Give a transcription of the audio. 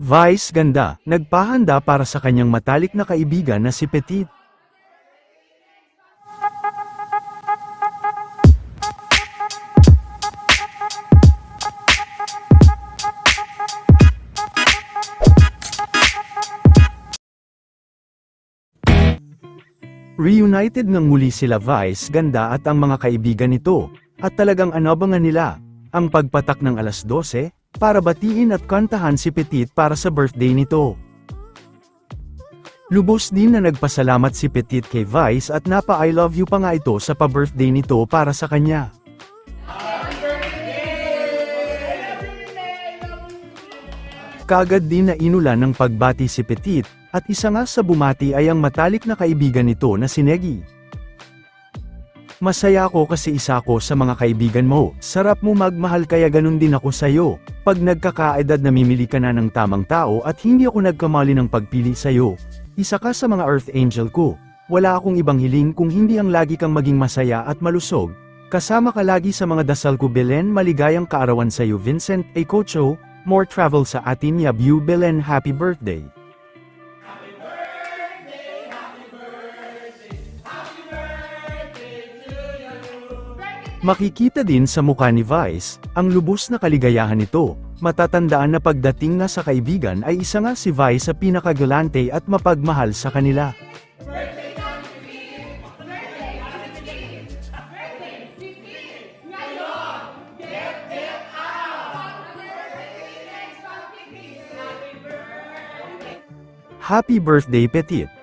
Vice ganda, nagpahanda para sa kanyang matalik na kaibigan na si Petit. Reunited ng muli sila Vice Ganda at ang mga kaibigan nito, at talagang anabangan nila, ang pagpatak ng alas 12, para batiin at kantahan si Petit para sa birthday nito. Lubos din na nagpasalamat si Petit kay Vice at napa I love you pa nga ito sa pa-birthday nito para sa kanya. Kagad din na inulan ng pagbati si Petit, at isa nga sa bumati ay ang matalik na kaibigan nito na si Negi. Masaya ako kasi isa ako sa mga kaibigan mo, sarap mo magmahal kaya ganun din ako sa'yo. Pag nagkakaedad namimili ka na ng tamang tao at hindi ako nagkamali ng pagpili sa'yo. Isa ka sa mga Earth Angel ko. Wala akong ibang hiling kung hindi ang lagi kang maging masaya at malusog. Kasama ka lagi sa mga dasal ko Belen maligayang kaarawan sa'yo Vincent A. Cocho, more travel sa atin Yabu Belen happy birthday. Makikita din sa mukha ni Vice, ang lubos na kaligayahan nito. Matatandaan na pagdating na sa kaibigan ay isa nga si Vice sa pinakagalante at mapagmahal sa kanila. Happy birthday Petit!